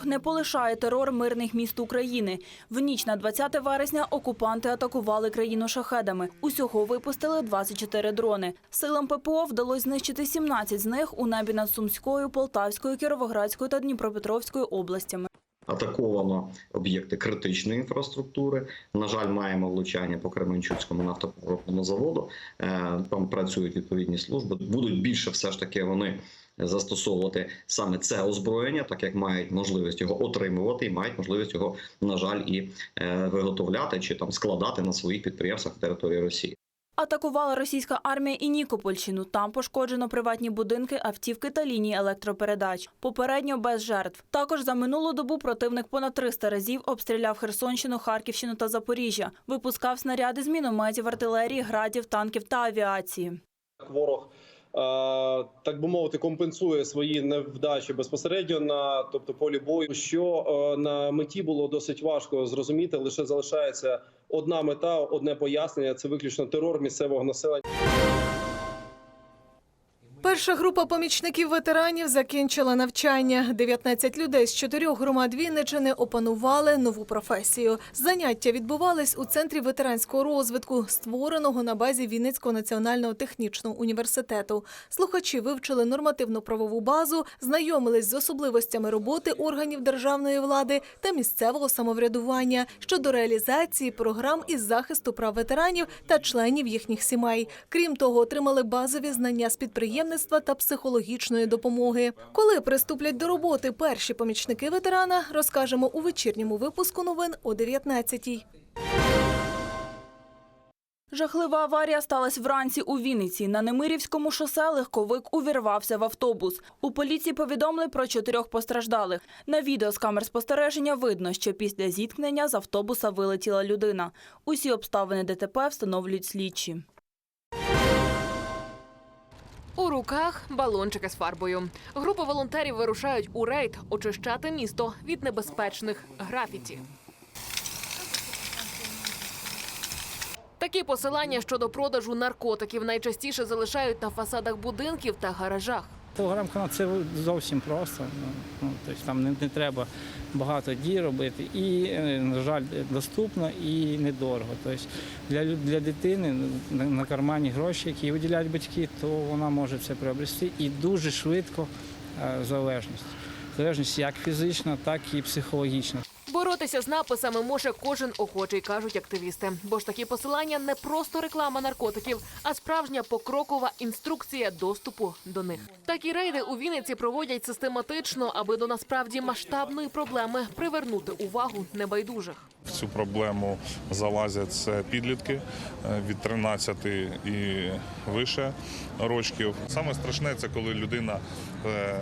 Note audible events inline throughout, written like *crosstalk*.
ворог не полишає терор мирних міст України. В ніч на 20 вересня окупанти атакували країну шахедами. Усього випустили 24 дрони. Силам ППО вдалося знищити 17 з них у небі над Сумською, Полтавською, Кіровоградською та Дніпропетровською областями. Атаковано об'єкти критичної інфраструктури. На жаль, маємо влучання по Кременчуцькому нафтопродуктовому заводу. Е, Там працюють відповідні служби. Будуть більше все ж таки вони застосовувати саме це озброєння, так як мають можливість його отримувати і мають можливість його, на жаль, і е, виготовляти чи там складати на своїх підприємствах на території Росії. Атакувала російська армія і Нікопольщину. Там пошкоджено приватні будинки, автівки та лінії електропередач. Попередньо без жертв. Також за минулу добу противник понад 300 разів обстріляв Херсонщину, Харківщину та Запоріжжя. Випускав снаряди з мінометів, артилерії, градів, танків та авіації. ворог. Е, Так би мовити, компенсує свої невдачі безпосередньо на тобто полі бою. Що е, на меті було досить важко зрозуміти. Лише залишається одна мета, одне пояснення. Це виключно терор місцевого населення. Перша група помічників ветеранів закінчила навчання. 19 людей з чотирьох громад Вінничини опанували нову професію. Заняття відбувались у центрі ветеранського розвитку, створеного на базі Вінницького національного технічного університету. Слухачі вивчили нормативно-правову базу, знайомились з особливостями роботи органів державної влади та місцевого самоврядування щодо реалізації програм із захисту прав ветеранів та членів їхніх сімей. Крім того, отримали базові знання з підприємництва та психологічної допомоги. Коли приступлять до роботи перші помічники ветерана, розкажемо у вечірньому випуску новин о 19-й. Жахлива аварія сталася вранці у Вінниці. На Немирівському шосе легковик увірвався в автобус. У поліції повідомили про чотирьох постраждалих. На відео з камер спостереження видно, що після зіткнення з автобуса вилетіла людина. Усі обставини ДТП встановлюють слідчі. У руках балончики з фарбою. Група волонтерів вирушають у рейд очищати місто від небезпечних графіті. Такі посилання щодо продажу наркотиків найчастіше залишають на фасадах будинків та гаражах. Телеграм-канал це зовсім просто. Ну, ну, тобто там не, не треба багато дій робити. І, е, на жаль, доступно і недорого. Тобто для, для дитини на, на кармані гроші, які виділяють батьки, то вона може це приобрести і дуже швидко залежність. Залежність як фізична, так і психологічна. Боротися з написами може кожен охочий, кажуть активісти. Бо ж такі посилання не просто реклама наркотиків, а справжня покрокова інструкція доступу до них. Такі рейди у Вінниці проводять систематично, аби до насправді масштабної проблеми привернути увагу небайдужих. В цю проблему залазять підлітки е, від 13 і вище рочків. Саме страшне це коли людина е,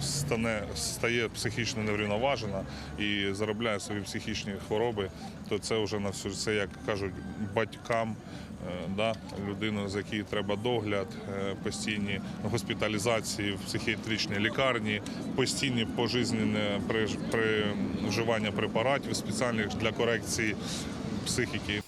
стане, стає психічно неврівноважена і заробляє собі психічні хвороби, то це вже на все це, як кажуть, батькам. Е, Да, людину, з якій треба догляд, е, постійні госпіталізації в психіатричній лікарні, постійні пожизненне при- при- вживання препаратів спеціальних для корекції психіки.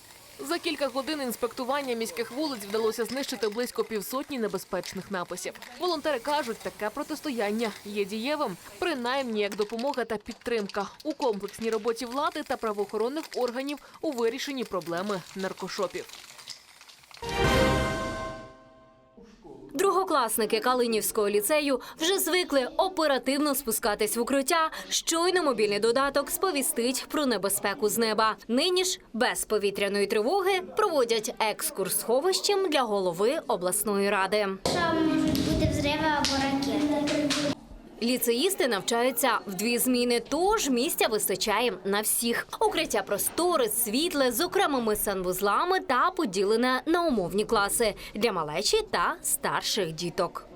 За кілька годин інспектування міських вулиць вдалося знищити близько півсотні небезпечних написів. Волонтери кажуть, таке протистояння є дієвим, принаймні як допомога та підтримка у комплексній роботі влади та правоохоронних органів у вирішенні проблеми наркошопів. Другокласники Калинівського ліцею вже звикли оперативно спускатись в укриття. Щойно мобільний додаток сповістить про небезпеку з неба. Нині ж без повітряної тривоги проводять екскурс сховищем для голови обласної ради. Там можуть бути взриви або ракети. Ліцеїсти навчаються в дві зміни, тож місця вистачає на всіх. Укриття просторе, світле з окремими санвузлами та поділене на умовні класи для малечі та старших діток.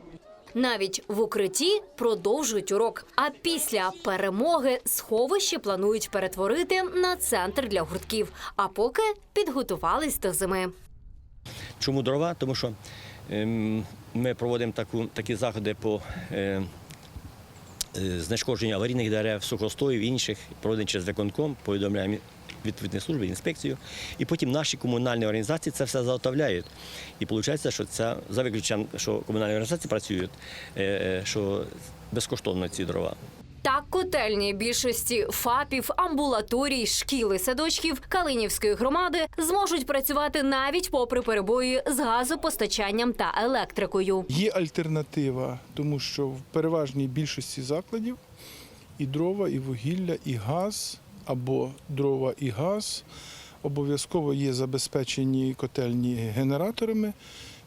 Навіть в укритті продовжують урок. А після перемоги сховище планують перетворити на центр для гуртків. А поки підготувались до зими. Чому дрова? Тому що ем, ми проводимо таку, такі заходи по е, е, аварійних дерев, сухостоїв, інших, проведені через виконком, повідомляємо відповідні служби, інспекцію. І потім наші комунальні організації це все заготовляють. І виходить, що це за виключенням, що комунальні організації працюють, е, е, що безкоштовно ці дрова. Так, котельні більшості ФАПів, амбулаторій, шкіл садочків Калинівської громади зможуть працювати навіть попри перебої з газопостачанням та електрикою. Є альтернатива, тому що в переважній більшості закладів і дрова, і вугілля, і газ або дрова і газ обов'язково є забезпечені котельні генераторами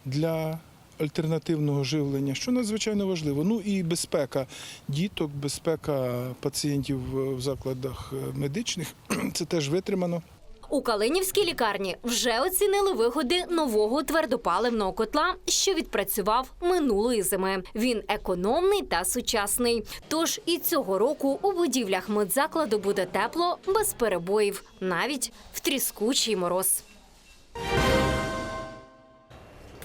для альтернативного живлення, що надзвичайно важливо. Ну і безпека діток, безпека пацієнтів в закладах е, медичних *clears throat* це теж витримано. У Калинівській лікарні вже оцінили виходи нового твердопаливного котла, що відпрацював минулої зими. Він економний та сучасний. Тож і цього року у будівлях медзакладу буде тепло без перебоїв, навіть в тріскучий мороз.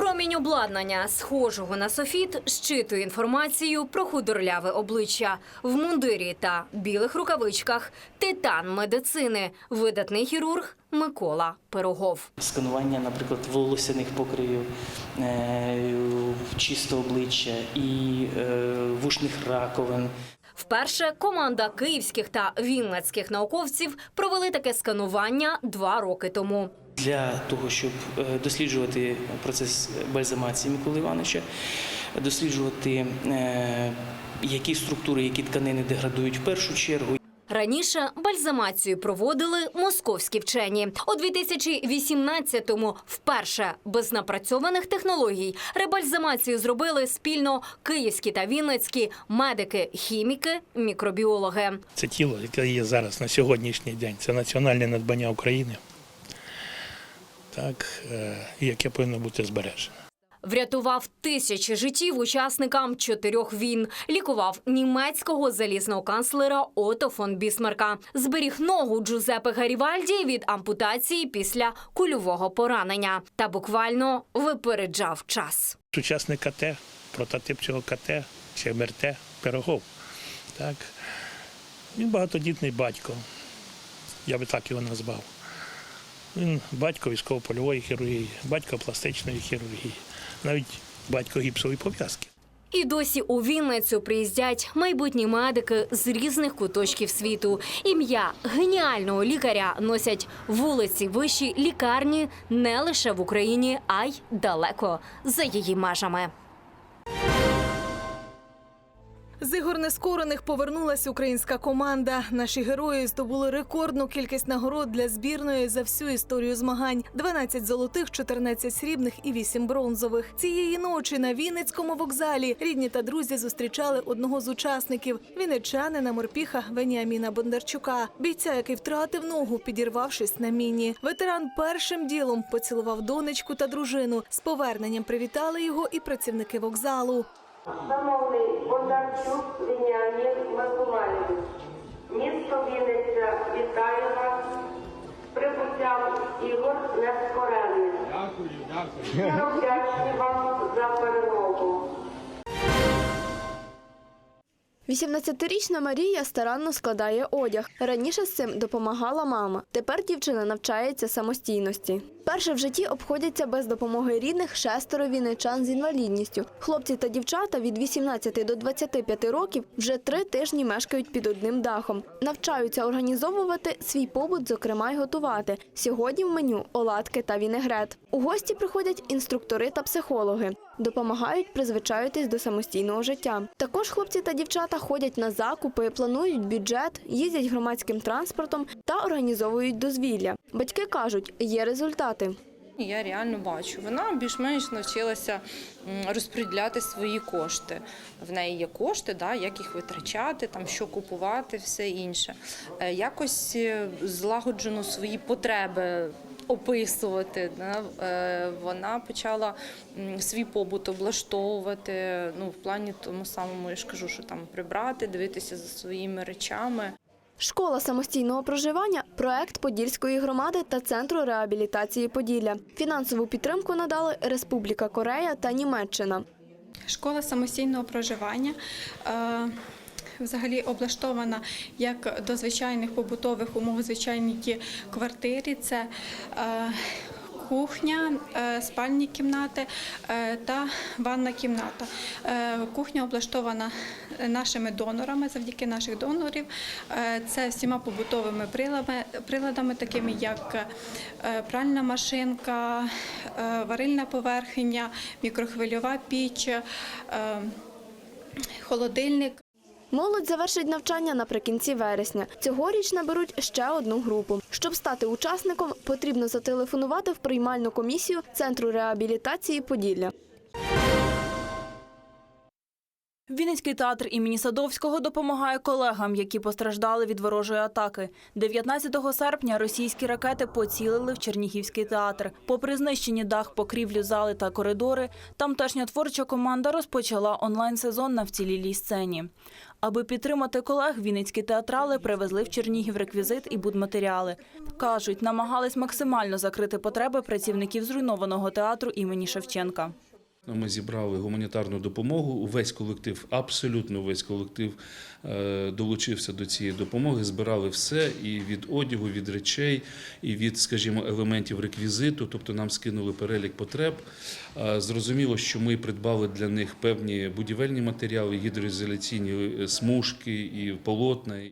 Промінь обладнання, схожого на софіт, щитує інформацію про худорляве обличчя в мундирі та білих рукавичках. Титан медицини, видатний хірург Микола Пирогов. сканування, наприклад, волосяних покривів, е, чисте обличчя і е, вушних раковин. Вперше команда київських та вінницьких науковців провели таке сканування два роки тому. Для того, щоб е, досліджувати процес бальзамації Миколи Івановича, досліджувати, е, які структури, які тканини деградують в першу чергу, Раніше бальзамацію проводили московські вчені. У 2018-му вперше без напрацьованих технологій ребальзамацію зробили спільно київські та вінницькі медики, хіміки, мікробіологи. Це тіло, яке є зараз на сьогоднішній день. Це національне надбання України, так, е, яке повинно бути збережене. Врятував тисячі життів учасникам чотирьох війн. Лікував німецького залізного канцлера Ото фон Бісмарка. Зберіг ногу Джузепе Гарівальді від ампутації після кульового поранення та буквально випереджав час. Сучасний КТ, прототип цього КТ чи МРТ Пирогов. Так. Він багатодітний батько. Я би так його назвав. Він батько військово-польової хірургії, батько пластичної хірургії, навіть батько гіпсової пов'язки. І досі у Вінницю приїздять майбутні медики з різних куточків світу. Ім'я геніального лікаря носять вулиці вищі лікарні не лише в Україні, а й далеко за її межами. З ігор нескорених повернулась українська команда. Наші герої здобули рекордну кількість нагород для збірної за всю історію змагань: 12 золотих, 14 срібних і 8 бронзових. Цієї ночі на Вінницькому вокзалі рідні та друзі зустрічали одного з учасників вінничанина морпіха Веніаміна Бондарчука, бійця, який втратив ногу, підірвавшись на міні. Ветеран першим ділом поцілував донечку та дружину. З поверненням привітали його і працівники вокзалу. Шановний Бондарчук Веніамін Миколаївич, місто Вінниця вітаю вас прибуттям ігор Нескорений. Дякую, дякую. Я вдячний вам за перемогу. 18-річна Марія старанно складає одяг. Раніше з цим допомагала мама. Тепер дівчина навчається самостійності. Перше в житті обходяться без допомоги рідних шестеро вінничан з інвалідністю. Хлопці та дівчата від 18 до 25 років вже три тижні мешкають під одним дахом. Навчаються організовувати свій побут, зокрема й готувати. Сьогодні в меню оладки та вінегрет. У гості приходять інструктори та психологи. Допомагають призвичаюватись до самостійного життя. Також хлопці та дівчата ходять на закупи, планують бюджет, їздять громадським транспортом та організовують дозвілля. Батьки кажуть, є результати. Я реально бачу. Вона більш-менш навчилася розподіляти свої кошти. В неї є кошти, да, як їх витрачати, там що купувати, все інше. Е, Якось е, злагоджено свої потреби. Описувати да. Е, вона почала свій побут облаштовувати. Ну в плані тому самому я ж кажу, що там прибрати, дивитися за своїми речами. Школа самостійного проживання проект Подільської громади та центру реабілітації Поділля. Фінансову підтримку надали Республіка Корея та Німеччина. Школа самостійного проживання е, взагалі облаштована як до звичайних побутових умов, в звичайній квартирі. Це е, кухня, е, спальні кімнати е, та ванна кімната. Кухня облаштована нашими донорами завдяки наших донорів. Це всіма побутовими приладами, приладами такими як пральна машинка, варильна поверхня, мікрохвильова піч, холодильник. Молодь завершить навчання наприкінці вересня. Цьогоріч наберуть ще одну групу. Щоб стати учасником, потрібно зателефонувати в приймальну комісію Центру реабілітації Поділля. Вінницький театр імені Садовського допомагає колегам, які постраждали від ворожої атаки. 19 серпня російські ракети поцілили в Чернігівський театр. Попри знищені дах, покрівлю зали та коридори, тамтешня творча команда розпочала онлайн-сезон на вцілілій сцені. Аби підтримати колег, вінницькі театрали привезли в Чернігів реквізит і будматеріали. Кажуть, намагались максимально закрити потреби працівників зруйнованого театру імені Шевченка. Ми зібрали гуманітарну допомогу. Увесь колектив, абсолютно весь колектив е, долучився до цієї допомоги. Збирали все і від одягу, від речей, і від, скажімо, елементів реквізиту. Тобто нам скинули перелік потреб. Е, Зрозуміло, що ми придбали для них певні будівельні матеріали, гідроізоляційні е, смужки і полотна.